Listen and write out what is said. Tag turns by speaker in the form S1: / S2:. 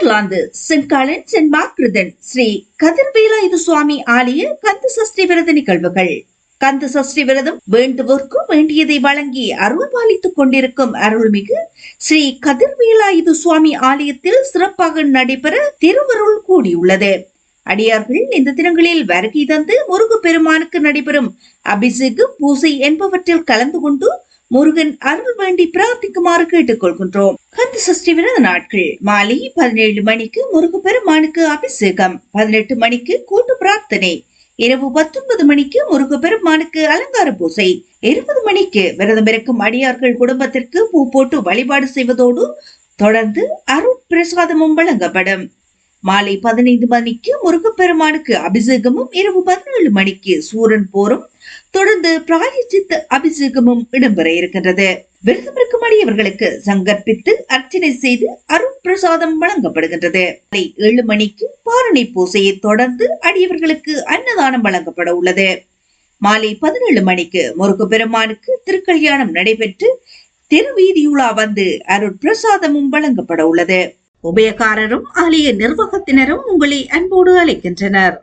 S1: Netherlands Saint Gallen Margrethen Margrethen Sri Kathirvelayutha Swamy ஆலய கந்த சஷ்டி விரத நிகழ்வுகள். கந்த சஷ்டி விரதம் வேண்டுவோர்க்கும் வேண்டியதை வழங்கி அருள் பாலித்துக் கொண்டிருக்கும் அருள்மிகு ஸ்ரீ கதிர்வேலாயுத சுவாமி ஆலயத்தில் சிறப்பாக நடைபெற திருவருள் கூடியுள்ளது. அடியார்கள் இந்த தினங்களில் வருகை தந்து முருகு பெருமானுக்கு நடைபெறும் அபிஷேகம் பூசை என்பவற்றில் கலந்து கொண்டு முருகன் அருள் வேண்டி பிரார்த்திக்குமாறு கேட்டுக்கொள்கின்றோம். கந்த சஷ்டி விரத நாட்கள். மாலை பதினேழு மணிக்கு முருகு பெருமானுக்கு அபிஷேகம். பதினெட்டு மணிக்கு கூட்டு பிரார்த்தனை. இரவு பத்தொன்பது மணிக்கு முருக பெருமானுக்கு அலங்கார பூசை. இருபது மணிக்கு விரதம் இருக்கும் அடியார்கள் குடும்பத்திற்கு பூ போட்டு வழிபாடு செய்வதோடு தொடர்ந்து அருள் பிரசாதமும் வழங்கப்படும். மாலை பதினைந்து மணிக்கு முருகப்பெருமானுக்கு அபிஷேகமும் இரவு பதினேழு மணிக்கு சூரன் போரும் தொடர்ந்து பிராயச்சித்து அபிஷேகமும் இடம்பெற இருக்கின்றது. விரதம் இருக்கும் அடியவர்களுக்கு சங்கற்பித்து அர்ச்சனை செய்து அருள் பிரசாதம் வழங்கப்படுகின்றது. ஏழு மணிக்கு பாரணி பூசையை தொடர்ந்து அடியவர்களுக்கு அன்னதானம் வழங்கப்பட உள்ளது. மாலை பதினேழு மணிக்கு முருக பெருமானுக்கு திருக்கல்யாணம் நடைபெற்று தெருவீதியுலா வந்து அருள் பிரசாதமும் வழங்கப்பட உள்ளது. உபயக்காரரும் ஆலய நிர்வாகத்தினரும் உங்களை அன்போடு அழைக்கின்றனர்.